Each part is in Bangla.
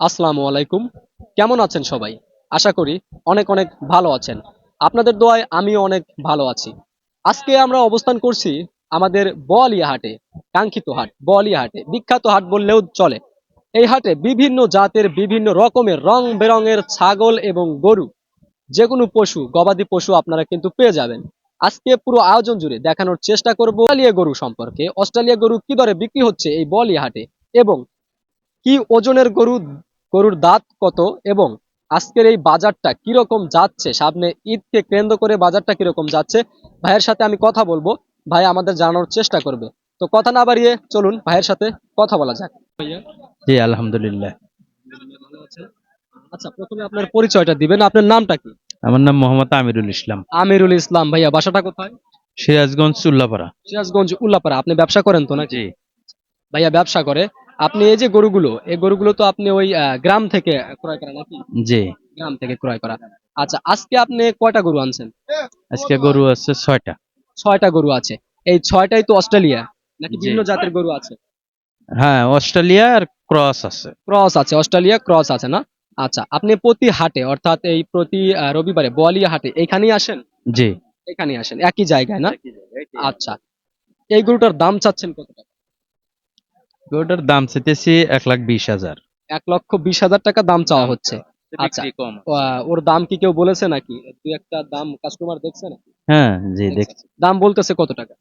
আসসালামু আলাইকুম। কেমন আছেন সবাই? আশা করি অনেক অনেক ভালো আছেন। আপনাদের দোয়ায় আমিও অনেক ভালো আছি। আজকে আমরা অবস্থান করছি আমাদের বোয়ালিয়া হাটে, কাঙ্ক্ষিত হাট, বোয়ালিয়া হাটে। বিখ্যাত হাট বললেও চলে। এই হাটে বিভিন্ন জাতের বিভিন্ন রকমের রং বেরঙের ছাগল এবং গরু যে কোনো পশু, গবাদি পশু আপনারা কিন্তু পেয়ে যাবেন। আজকে পুরো আয়োজন জুড়ে দেখানোর চেষ্টা করব বলিয়া গরু সম্পর্কে। অস্ট্রেলিয়া গরু কি দরে বিক্রি হচ্ছে এই বলিয়া হাটে এবং কি ওজনের গরু গরুর দাঁত কত এবং আজকের এই বাজারটা কীরকম যাচ্ছে? সামনে ঈদকে কেন্দ্র করে বাজারটা কীরকম যাচ্ছে? ভাইয়ের সাথে আমি কথা বলব। ভাই আমাদের জানানোর চেষ্টা করবে। তো কথা না বাড়িয়ে চলুন ভাইয়ের সাথে কথা বলা যাক। জি আলহামদুলিল্লাহ। আচ্ছা প্রথমে আপনার পরিচয়টা দিবেন। আপনার নামটা কি? আমার নাম মোহাম্মদ আমিরুল ইসলাম। আমিরুল ইসলাম ভাইয়া বাসাটা কোথায়? সিরাজগঞ্জ চুল্লাপাড়া সিরাজগঞ্জ উল্লাপাড়া। আপনি ব্যবসা করেন তো নাকি? জি। ভাইয়া ব্যবসা করে। আপনি এই যে গরুগুলো এই গরুগুলো তো আপনি ওই গ্রাম থেকে ক্রয় করা নাকি? জি। গ্রাম থেকে ক্রয় করা। আচ্ছা আজকে আপনি কয়টা গরু আনছেন? আজকে গরু আছে ছয়টা। ছয়টা গরু আছে। এই ছয়টাই তো অস্ট্রেলিয়া নাকি। বিভিন্ন জাতের গরু আছে? হ্যাঁ অস্ট্রেলিয়া আর ক্রস আছে। ক্রস আছে অস্ট্রেলিয়া ক্রস আছে না? আচ্ছা আপনি প্রতি হাটে অর্থাৎ এই প্রতি রবিবারে বোয়ালিয়া হাটে এখানেই আসেন? জি। এখানেই আসেন একই জায়গায় না? আচ্ছা এই গরুটার দাম চাচ্ছেন কত টাকা? গরুটার দাম চেতেছি এক লাখ বিশ হাজার। এক লক্ষ বিশ হাজার টাকা দাম চাওয়া হচ্ছে। আচ্ছা। কম। ওর দাম কি কেউ বলেছে নাকি? দুই একটা দাম কাস্টমার দেখছে নাকি? হ্যাঁ জি দেখছি। দাম বলতেছে কত টাকা?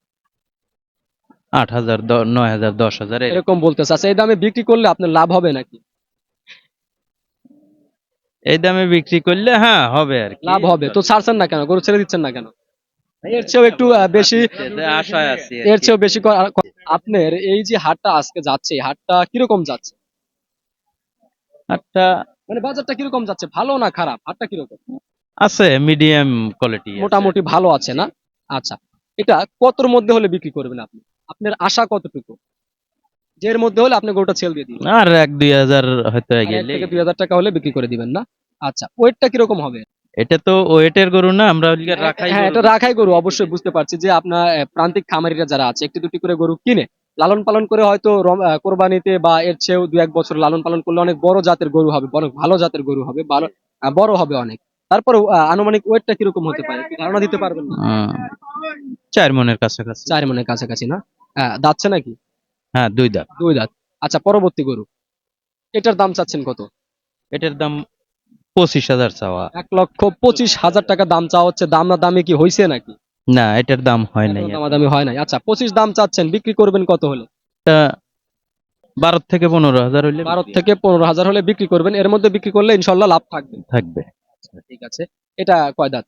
আট হাজার নয় হাজার দশ হাজার এরকম। বলতেছে। আচ্ছা এই দামে বিক্রি করলে আপনার লাভ হবে নাকি? এই দামে বিক্রি করলে হ্যাঁ হবে আর কি। লাভ হবে। তো ছাড়ছেন না কেন? গরু ছেড়ে দিচ্ছেন না কেন? এর চেয়েও একটু বেশি আশায় আছি এর চেয়েও বেশি করা- আপনার এই যে হাটটা আজকে যাচ্ছে হাটটা কীরকম যাচ্ছে? একটা মানে বাজারটা কীরকম যাচ্ছে ভালো না খারাপ? হাটটা কীরকম? আছে মিডিয়াম কোয়ালিটি মোটামুটি ভালো আছে না? আচ্ছা এটা কতর মধ্যে হলে বিক্রি করবেন আপনি? আপনার আশা কতটুকু? যে এর মধ্যে হলে আপনি গরুটা ছেল দিয়ে দিবেন। আর এক দুই হাজার হয়তো দুই হাজার টাকা হলে বিক্রি করে দিবেন না? আচ্ছা ওয়েটটা কীরকম হবে? এটা তো ওয়েটের গরু না আমরা ওইদিকে রাখাই হ্যাঁ এটা রাখাই গরু অবশ্যই বুঝতে পারছি যে আপনার প্রান্তিক খামারিরা যারা আছে একটি দুটি করে গরু কিনে লালন পালন করে হয়তো কোরবানিতে বা এর চেয়েও দু এক বছর লালন পালন করলে অনেক বড় জাতের গরু হবে অনেক ভালো জাতের গরু হবে বড় হবে অনেক। তারপরে আনুমানিক ওয়েটটা কীরকম হতে পারে ধারণা দিতে পারবেন চার মনের কাছাকাছি। চার মনের কাছাকাছি না? হ্যাঁ দাচ্ছে নাকি? হ্যাঁ দুই দাঁত। দুই দাঁত। আচ্ছা পরবর্তী গরু এটার দাম চাচ্ছেন কত? এটার দাম পঁচিশ হাজার চাওয়া। এক লক্ষ পঁচিশ হাজার টাকা দাম চাওয়া হচ্ছে। দাম না দামে কি হয়েছে নাকি? না এটার দাম হয় নাই দামাদামি হয় নাই। আচ্ছা পঁচিশ দাম চাচ্ছেন বিক্রি করবেন কত হলে? এটা বারো থেকে পনেরো হাজার হইলে বারো থেকে পনেরো হাজার হলে বিক্রি করবেন। এর মধ্যে বিক্রি করলে ইনশাল্লাহ লাভ থাকবে। থাকবে। ঠিক আছে। এটা কয় দাঁত?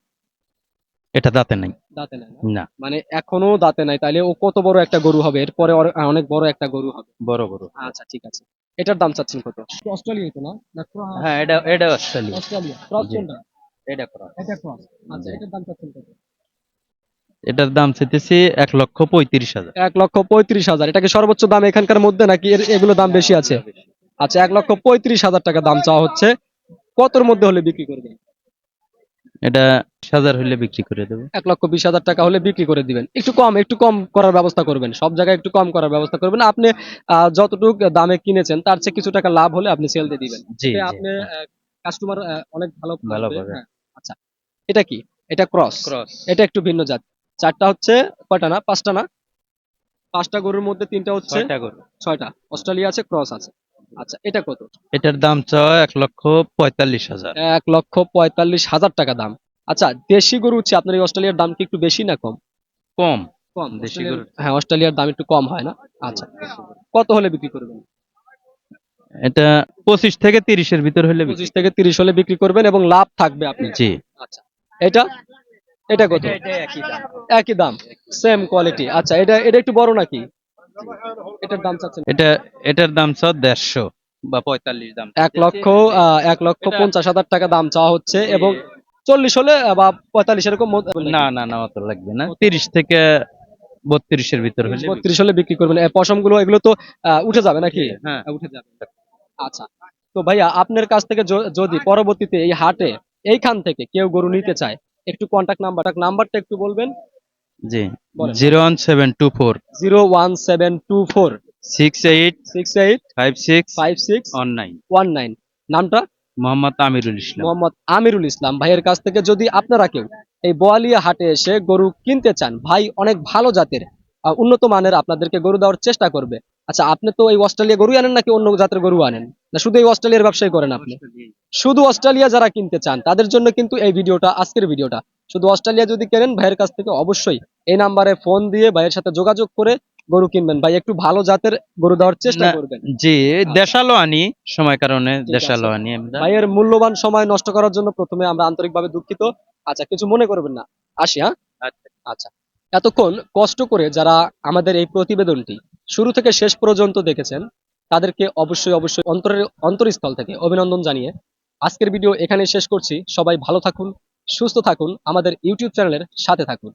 এটা দাঁতে নাই। দাঁতে নাই না? মানে এখনও দাঁতে নাই। তাইলে ও কত বড় একটা গরু হবে? এরপরে অনেক বড় একটা গরু হবে। বড় বড় আচ্ছা ঠিক আছে। এটার দাম চাচ্ছেন কত? অস্ট্রেলিয়া তো না? হ্যাঁ এটা এটা অস্ট্রেলিয়া। অস্ট্রেলিয়া। ক্রস কোনটা? এটা ক্রস এটা ক্রস আচ্ছা এটার দাম চাচ্ছেন কত? এটার দাম চেতেছি এক লক্ষ পঁয়ত্রিশ হাজার। এক লক্ষ পঁয়ত্রিশ হাজার। এটাকে সর্বোচ্চ দাম এখানকার মধ্যে নাকি এর এগুলো দাম বেশি আছে? আচ্ছা এক লক্ষ পঁয়ত্রিশ হাজার টাকা দাম চাওয়া হচ্ছে। কতর মধ্যে হলে বিক্রি করবেন? এটা হাজার হইলে বিক্রি করে দেবো। এক লক্ষ বিশ হাজার টাকা হলে বিক্রি করে দিবেন। একটু কম একটু কম করার ব্যবস্থা করবেন। সব জায়গায় একটু কম করার ব্যবস্থা করবেন। আপনি যতটুকু দামে কিনেছেন তার চেয়ে কিছু টাকা লাভ হলে আপনি সেল দিয়ে দিবেন। জি আপনি কাস্টমার অনেক ভালো ভালো। হ্যাঁ, আচ্ছা। এটা কি? এটা ক্রস ক্রস এটা একটু ভিন্ন জাত। চারটা হচ্ছে কয়টা না? পাঁচটা না? পাঁচটা গরুর মধ্যে তিনটা হচ্ছে ছয়টা অস্ট্রেলিয়া আছে ক্রস আছে। আচ্ছা এটা কত? এটার দাম চাওয়া এক লক্ষ পঁয়তাল্লিশ হাজার। এক লক্ষ পঁয়তাল্লিশ হাজার টাকা দাম। আচ্ছা দেশি গরু হচ্ছে আপনার এই অস্ট্রেলিয়ার দাম কি একটু বেশি না কম? কম। কম। দেশি গরু। হ্যাঁ অস্ট্রেলিয়ার দাম একটু কম হয় না? আচ্ছা। কত হলে বিক্রি করবেন? এটা পঁচিশ থেকে তিরিশের ভিতর হলে পঁচিশ থেকে তিরিশ হলে বিক্রি করবেন এবং লাভ থাকবে আপনি জি। আচ্ছা। এটা? এটা কত? একই দাম। সেম কোয়ালিটি আচ্ছা এটা এটা একটু বড় নাকি? এটার দাম চাচ্ছেন? এটা এটার দাম দেড়শো বা পঁয়তাল্লিশ দাম। এক লক্ষ এক লক্ষ পঞ্চাশ হাজার টাকা দাম চাওয়া হচ্ছে এবং চল্লিশ হলে বা পঁয়তাল্লিশ এরকম না না না অত লাগবে না। তিরিশ থেকে বত্রিশের ভিতর হলে বত্রিশ হলে বিক্রি করবেন। পশমগুলো এগুলো তো আহ, উঠে যাবে নাকি? হ্যাঁ উঠে যাবে। আচ্ছা। তো ভাইয়া আপনার কাছ থেকে যদি পরবর্তীতে এই হাটে এইখান থেকে কেউ গরু নিতে চায় একটু কন্ট্যাক্ট নাম্বার নাম্বারটা একটু বলবেন। জি zero one seven two four zero one seven two four six eight six eight five six five six one nine one nine নামটা? মোহাম্মদ আমিরুল ইসলাম। মোহাম্মদ আমিরুল ইসলাম। ভাইয়ের কাছ থেকে যদি আপনারা কেউ এই বোয়ালিয়া হাটে এসে গরু কিনতে চান ভাই অনেক ভালো জাতের উন্নত মানের আপনাদেরকে গরু দেওয়ার চেষ্টা করবে। আচ্ছা আপনি তো এই অস্ট্রেলিয়া গরু আনেন নাকি অন্য জাতের গরু আনেন? না শুধু এই অস্ট্রেলিয়ার ব্যবসায় করেন আপনি? শুধু অস্ট্রেলিয়া যারা কিনতে চান তাদের জন্য কিন্তু এই ভিডিওটা আজকের ভিডিওটা। শুধু অস্ট্রেলিয়া যদি কেনেন ভাইয়ের কাছ থেকে অবশ্যই এই নাম্বারে ফোন দিয়ে ভাইয়ের সাথে যোগাযোগ করে গরু কিনবেন। ভাই একটু ভালো জাতের গরু দেওয়ার চেষ্টা করবেন। জি দেশালো আনি সময় কারণে দেশালো আনি ভাইয়ের মূল্যবান সময় নষ্ট করার জন্য প্রথমে আমরা আন্তরিকভাবে দুঃখিত। আচ্ছা কিছু মনে করবেন না। আসি হ্যাঁ? আচ্ছা। আচ্ছা। এতক্ষণ কষ্ট করে যারা আমাদের এই প্রতিবেদনটি শুরু থেকে শেষ পর্যন্ত দেখেছেন তাদেরকে অবশ্যই অবশ্যই অন্তরের অন্তরস্থল থেকে অভিনন্দন জানিয়ে আজকের ভিডিও এখানে শেষ করছি। সবাই ভালো থাকুন সুস্থ থাকুন আমাদের ইউটিউব চ্যানেলের সাথে থাকুন।